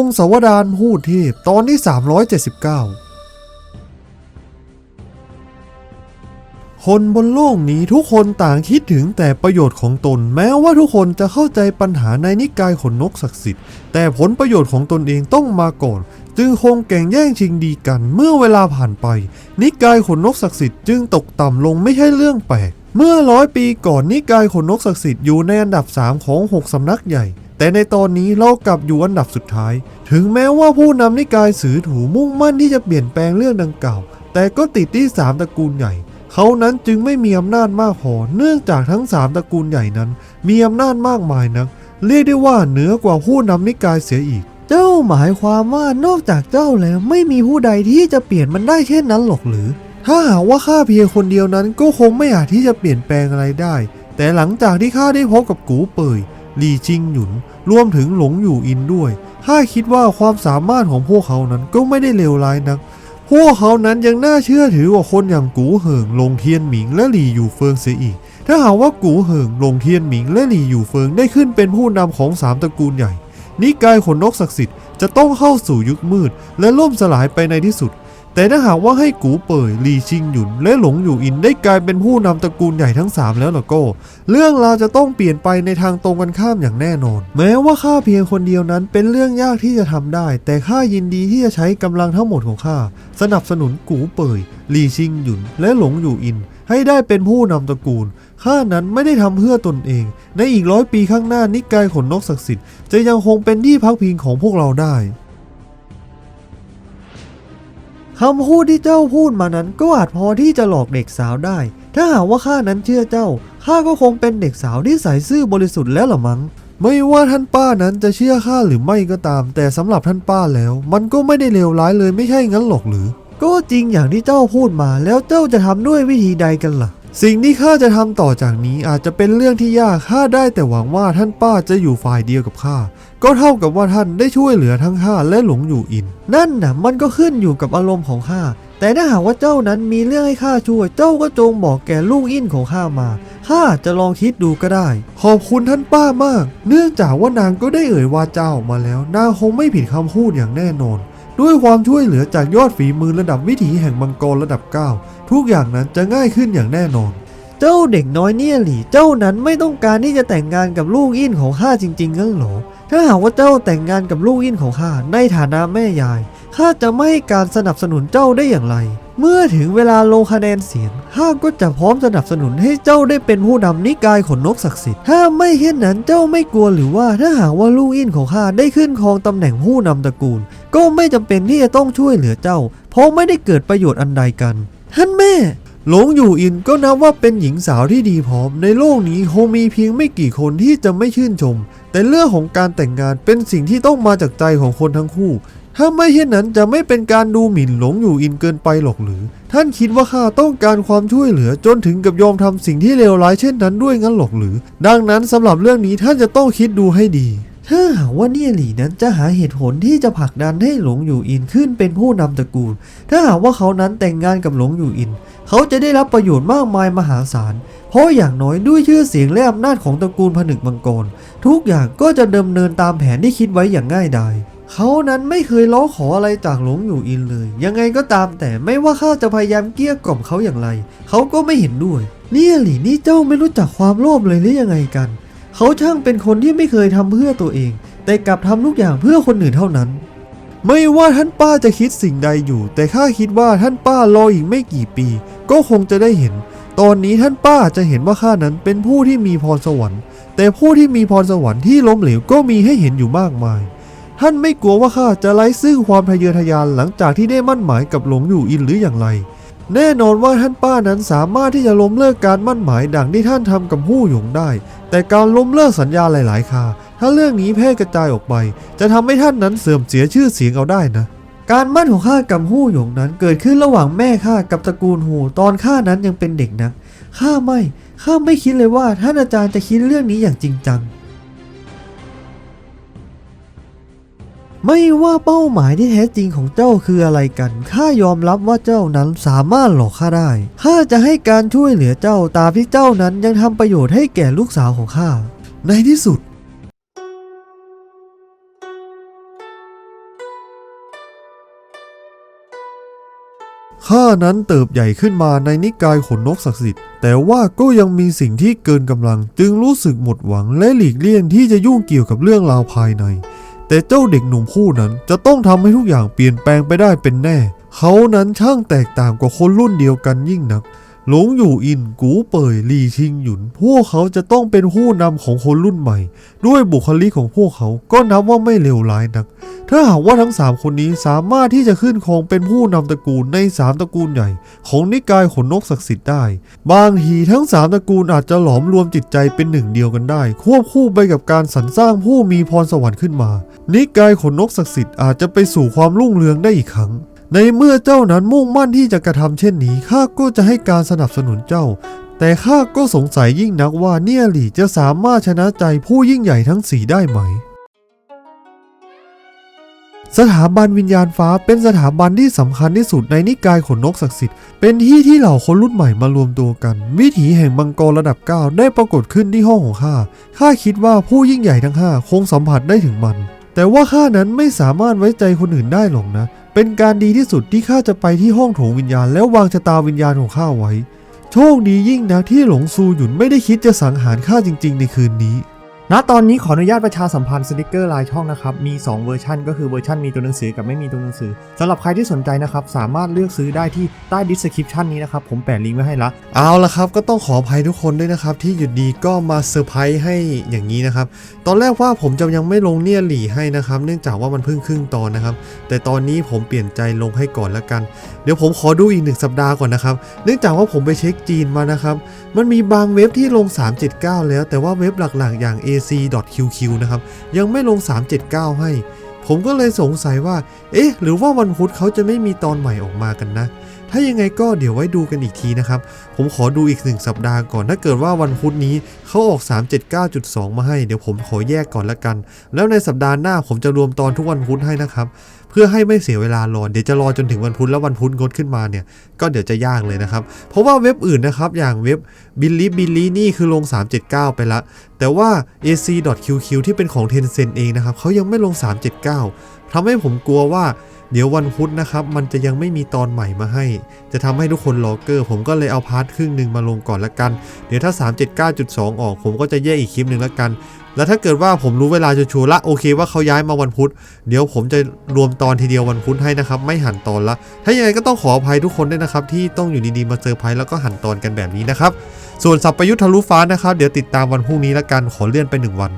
งศาวดารพูดเทพตอนที่ 379 คนบนโลกนี้ทุกคนต่างคิดถึงแต่ประโยชน์ของตน แม้ว่าทุกคนจะเข้าใจปัญหาในนิกายขนนกศักดิ์สิทธิ์ แต่ผลประโยชน์ของตนเองต้องมาก่อน จึงคงแก่งแย่งชิงดีกันเมื่อเวลาผ่านไป นิกายขนนกศักดิ์สิทธิ์จึงตกต่ำลงไม่ใช่เรื่องแปลกเมื่อร้อยปีก่อนนิกายขนนกศักดิ์สิทธิ์อยู่ในอันดับ 3 ของ 6 สำนักใหญ่ แต่ในตอนนี้เรากลับอยู่อันดับสุดท้าย ถึงแม้ว่าผู้นำนิกายสือถูมุ่งมั่นที่จะเปลี่ยนแปลงเรื่องดังกล่าว แต่ก็ติดที่สามตระกูลใหญ่ เขานั้นจึงไม่มีอำนาจมากพอเนื่องจากทั้งสามตระกูลใหญ่นั้น มีอำนาจมากมายนัก เรียกได้ว่าเหนือกว่าผู้นำนิกายเสียอีก เจ้าหมายความว่านอกจากเจ้าแล้วไม่มีผู้ใดที่จะเปลี่ยนมันได้เช่นนั้นหรอกหรือ ถ้าหากว่าข้าเพียงคนเดียวนั้นก็คงไม่อาจที่จะเปลี่ยนแปลงอะไรได้ แต่หลังจากที่ข้าได้พบกับกูเปยหลีชิงหยุน รวมถึงหลงอยู่อินด้วย ข้าคิดว่าความสามารถของพวกเขานั้นก็ไม่ได้เลวร้ายนัก พวกเขานั้นยังน่าเชื่อถือกว่าคนอย่างกูเหิงลงเทียนหมิงและหลี่อยู่เฟิงเสียอีก ถ้าหากว่ากูเหิงลงเทียนหมิงและหลี่อยู่เฟิงได้ขึ้นเป็นผู้นำของสามตระกูลใหญ่ นิกายขนนกศักดิ์สิทธิ์จะต้องเข้าสู่ยุคมืด และล่มสลายไปในที่สุด แต่ถ้าหากว่าให้กูเป่ยลีชิงหยุน และหลงอยู่อินได้กลายเป็นผู้นำตระกูลใหญ่ทั้ง 3 แล้วล่ะก็ เรื่องราวจะต้องเปลี่ยนไปในทางตรงกันข้ามอย่างแน่นอน แม้ว่าข้าเพียงคนเดียวนั้นเป็นเรื่องยากที่จะทำได้ แต่ข้ายินดีที่จะใช้กำลังทั้งหมดของข้าสนับสนุนกูเป่ยลีชิงหยุน และหลงอยู่อิน ให้ได้เป็นผู้นำตระกูลข้านั้นไม่ได้ทำเพื่อตนเอง ในอีกร้อยปีข้างหน้านิกายขนนกศักดิ์สิทธิ์จะยังคงเป็นที่พักพิงของพวกเราได้ คำพูดที่เจ้าพูดมานั้นก็อาจพอที่จะหลอกเด็กสาวได้ ถ้าหากว่าข้านั้นเชื่อเจ้า ข้าก็คงเป็นเด็กสาวที่ใสซื่อบริสุทธิ์แล้วหรอมั้ง ไม่ว่าท่านป้านั้นจะเชื่อข้าหรือไม่ก็ตาม แต่สำหรับท่านป้าแล้ว มันก็ไม่ได้เลวร้ายเลยไม่ใช่งั้นหรอกหรือ ก็จริงอย่างที่เจ้าพูดมาแล้วเจ้าจะทำด้วยวิธีใดกันล่ะ สิ่งที่ข้าจะทำต่อจากนี้อาจจะเป็นเรื่องที่ยากข้าได้แต่หวังว่าท่านป้าจะอยู่ฝ่ายเดียวกับข้าก็เท่ากับว่าท่านได้ช่วยเหลือทั้งข้าและหลงอยู่อิน นั่นน่ะมันก็ขึ้นอยู่กับอารมณ์ของข้าแต่ถ้าหากว่าเจ้านั้นมีเรื่องให้ข้าช่วย เจ้าก็จงบอกแก่ลูกอินของข้ามา ข้าจะลองคิดดูก็ได้ ขอบคุณท่านป้ามาก เนื่องจากว่านางก็ได้เอ่ยวาจาออกมาแล้ว นางคงไม่ผิดคำพูดอย่างแน่นอน ด้วยความช่วยเหลือจากยอดฝีมือระดับวิถีแห่งมังกรระดับ 9 ทุกอย่างนั้นจะง่ายขึ้นอย่างแน่นอน เจ้าเด็กน้อยเนี่ยหลี่เจ้านั้นไม่ต้องการที่จะแต่งงานกับลูกอินของข้าจริงๆงั้นเหรอถ้าหากว่าเจ้าแต่งงานกับลูกอินของข้าในฐานะแม่ยายข้าจะไม่ให้การสนับสนุนเจ้าได้อย่างไร เมื่อถึงเวลาลงคะแนนเสียงข้าก็จะพร้อมสนับสนุนให้เจ้าได้เป็นผู้นำนิกายขนนกศักดิ์สิทธิ์ถ้าไม่เช่นนั้นเจ้าไม่กลัวหรือว่าถ้าหากว่าลูกอินของข้าได้ขึ้นครองตำแหน่งผู้นำตระกูล ก็ไม่จำเป็นที่จะต้องช่วยเหลือเจ้า เพราะไม่ได้เกิดประโยชน์อันใดกัน ท่านแม่ หลงอยู่อินก็นับว่าเป็นหญิงสาวที่ดีพร้อม ในโลกนี้คงมีเพียงไม่กี่คนที่จะไม่ชื่นชม แต่เรื่องของการแต่งงานเป็นสิ่งที่ต้องมาจากใจของคนทั้งคู่ ถ้าไม่เช่นนั้นจะไม่เป็นการดูหมิ่นหลงอยู่อินเกินไปหรอกหรือ ท่านคิดว่าข้าต้องการความช่วยเหลือจนถึงกับยอมทำสิ่งที่เลวร้ายเช่นนั้นด้วยงั้นหรอกหรือ ดังนั้นสำหรับเรื่องนี้ท่านจะต้องคิดดูให้ดี ถ้าหากว่าเนี่ยหลี่นั้นจะหาเหตุผลที่จะผลักดันให้หลงอยู่อินขึ้นเป็นผู้นำตระกูล ถ้าหากว่าเขานั้นแต่งงานกับหลงอยู่อิน เขาจะได้รับประโยชน์มากมายมหาศาล เพราะอย่างน้อยด้วยชื่อเสียงและอำนาจของตระกูลผนึกมังกร ทุกอย่างก็จะดำเนินตามแผนที่คิดไว้อย่างง่ายดายเขานั้นไม่เคยร้องขออะไรจากหลงอยู่อินเลย ยังไงก็ตามแต่ไม่ว่าข้าจะพยายามเกลี้ยกล่อมเขาอย่างไร เขาก็ไม่เห็นด้วย เนี่ยหลี่นี่เจ้าไม่รู้จักความโลภเลยหรือยังไงกัน เขาช่างเป็นคนที่ไม่เคยทำเพื่อตัวเอง แต่กลับทำทุกอย่างเพื่อคนอื่นเท่านั้น ไม่ว่าท่านป้าจะคิดสิ่งใดอยู่ แต่ข้าคิดว่าท่านป้ารออีกไม่กี่ปี ก็คงจะได้เห็น ตอนนี้ท่านป้าจะเห็นว่าข้านั้นเป็นผู้ที่มีพรสวรรค์ แต่ผู้ที่มีพรสวรรค์ที่ล้มเหลวก็มีให้เห็นอยู่มากมาย ท่านไม่กลัวว่าข้าจะไร้ซึ่งความทะเยอทะยานหลังจากที่ได้มั่นหมายกับหลงอยู่อินหรืออย่างไร แน่นอนว่าท่านป้านั้นสามารถที่จะล้มเลิกการมั่นหมายดังที่ท่านทำกับผู้หยงได้ แต่การล้มเลิกสัญญาหลาย ๆ คา ถ้าเรื่องนี้แพร่กระจายออกไป จะทำให้ท่านนั้นเสื่อมเสียชื่อเสียงเอาได้นะ การมั่นของข้ากับฮู้หยงนั้นเกิดขึ้นระหว่างแม่ข้ากับตระกูลฮูตอนข้านั้นยังเป็นเด็กนักข้าไม่ข้าไม่คิดเลยว่าท่านอาจารย์จะคิดเรื่องนี้อย่างจริงจัง ไม่ว่าเป้าหมายที่แท้จริงของเจ้าคืออะไรกัน ข้ายอมรับว่าเจ้านั้นสามารถหลอกข้าได้ ข้าจะให้การช่วยเหลือเจ้าตามที่เจ้านั้นยังทำประโยชน์ให้แก่ลูกสาวของข้า ในที่สุด ข้านั้นเติบใหญ่ขึ้นมาในนิกายขนนกศักดิ์สิทธิ์ แต่ว่าก็ยังมีสิ่งที่เกินกำลัง จึงรู้สึกหมดหวังและหลีกเลี่ยงที่จะยุ่งเกี่ยวกับเรื่องราวภายใน แต่เจ้าเด็กหนุ่มผู้นั้นจะต้องทำให้ทุกอย่างเปลี่ยนแปลงไปได้เป็นแน่ เขานั้นช่างแตกต่างกว่าคนรุ่นเดียวกันยิ่งนัก หลงอยู่อินกูเป่ยลีชิงหยุน พวกเขาจะต้องเป็นผู้นำของคนรุ่นใหม่ ด้วยบุคลิกของพวกเขาก็นับว่าไม่เลวร้ายนัก ถ้าหากว่าทั้ง 3 คนนี้สามารถที่จะขึ้นครองเป็นผู้นำตระกูลใน 3 ตระกูลใหญ่ ของนิกายขนนกศักดิ์สิทธิ์ได้ บางทีทั้ง 3 ตระกูลอาจจะหลอมรวมจิตใจเป็นหนึ่งเดียวกันได้ ควบคู่ไปกับการสรรสร้างผู้มีพรสวรรค์ขึ้นมา นิกายขนนกศักดิ์สิทธิ์อาจจะไปสู่ความรุ่งเรืองได้อีกครั้ง ในเมื่อเจ้านั้นมุ่งมั่นที่จะกระทำเช่นนี้ข้าก็จะให้การสนับสนุนเจ้า แต่ข้าก็สงสัยยิ่งนักว่าเนี่ยหลี่จะสามารถชนะใจผู้ยิ่งใหญ่ทั้งสี่ได้ไหม สถาบันวิญญาณฟ้าเป็นสถาบันที่สำคัญที่สุดในนิกายขนนกศักดิ์สิทธิ์เป็นที่ที่เหล่าคนรุ่นใหม่มารวมตัวกัน วิถีแห่งมังกรระดับ 9 ได้ปรากฏขึ้นที่ห้องของข้าข้าคิดว่าผู้ยิ่งใหญ่ทั้ง5คงสัมผัสได้ถึงมัน แต่ว่าข้านั้นไม่สามารถไว้ใจคนอื่นได้หรอกนะเเป็นการดีที่สุดที่ข้าจะไปที่ห้องโถงวิญญาณแล้ววางชะตาวิญญาณของข้าไว้ โชคดียิ่งนะที่หลงซูหยุนไม่ได้คิดจะสังหารข้าจริง ๆ ในคืนนี้ ณตอนนี้ขออนุญาตประชาสัมพันธ์สติกเกอร์ลายช่องนะครับ มี 2 เวอร์ชันก็คือเวอร์ชันมีตัวหนังสือกับไม่มีตัวหนังสือสำหรับใครที่สนใจนะครับ สามารถเลือกซื้อได้ที่ใต้ดิสคริปชันนี้นะครับ ผมแปะลิงก์ไว้ให้ละ เอาละครับ ก็ต้องขออภัยทุกคนด้วยนะครับ ที่อยู่ดีก็มาเซอร์ไพรส์ให้อย่างนี้นะครับ ตอนแรกว่าผมจะยังไม่ลงเนี่ยหลี่ให้นะครับ เนื่องจากว่ามันเพิ่งครึ่งตอนนะครับ แต่ตอนนี้ผมเปลี่ยนใจลงให้ก่อนละกัน เดี๋ยวผมขอดูอีกหนึ่งสัปดาห์ก่อนนะครับ เนื่องจากว่าผมไปเช็คจีนมานะครับ มันมีบางเว็บที่ลง 379 แล้ว แต่ว่าเว็บหลักๆอย่าง ac.qq นะครับ ยังไม่ลง 379 ให้ ผมก็เลยสงสัยว่า เอ๊ะ หรือว่าวันพุธเขาจะไม่มีตอนใหม่ออกมากันนะ ถ้ายังไงก็เดี๋ยวไว้ดูกันอีกทีนะครับ ผมขอดูอีกหนึ่งสัปดาห์ก่อน ถ้าเกิดว่าวันพุธนี้เขาออก 379.2 มาให้ เดี๋ยวผมขอแยกก่อนละกัน แล้วในสัปดาห์หน้าผมจะรวมตอนทุกวันพุธให้นะครับ เพื่อให้ไม่เสียเวลารอ เดี๋ยวจะรอจนถึงวันพุธแล้ววันพุธงดขึ้นมาเนี่ย ก็เดี๋ยวจะยากเลยนะครับ เพราะว่าเว็บอื่นนะครับ อย่างเว็บบิลลี่บิลลี่นี่คือลง 379 ไปละ แต่ว่า ac.qq ที่เป็นของ Tencent เองนะครับเขายังไม่ลง 379ทำให้ผมกลัวว่าเดี๋ยววันพุธนะครับ มันจะยังไม่มีตอนใหม่มาให้ จะทำให้ทุกคนรอเกอร์ ผมก็เลยเอาพาร์ทครึ่งหนึ่งมาลงก่อนละกัน เดี๋ยวถ้า 379.2 ออก ผมก็จะแยกอีกคลิปหนึ่งละกัน แล้วถ้าเกิดว่าผมรู้เวลาชัวร์ละโอเคว่าเขาย้ายมาวันพุธ เดี๋ยวผมจะรวมตอนทีเดียววันพุธให้นะครับ ไม่หันตอนละ ถ้ายังไงก็ต้องขออภัยทุกคนด้วยนะครับ ที่ต้องอยู่ดีๆมาเซอร์ไพรส์แล้วก็หันตอนกันแบบนี้นะครับ ส่วนสับประยุทธ์ทะลุฟ้านะครับ เดี๋ยวติดตามวันพรุ่งนี้ละกันขอเลื่อนไปหนึ่งวัน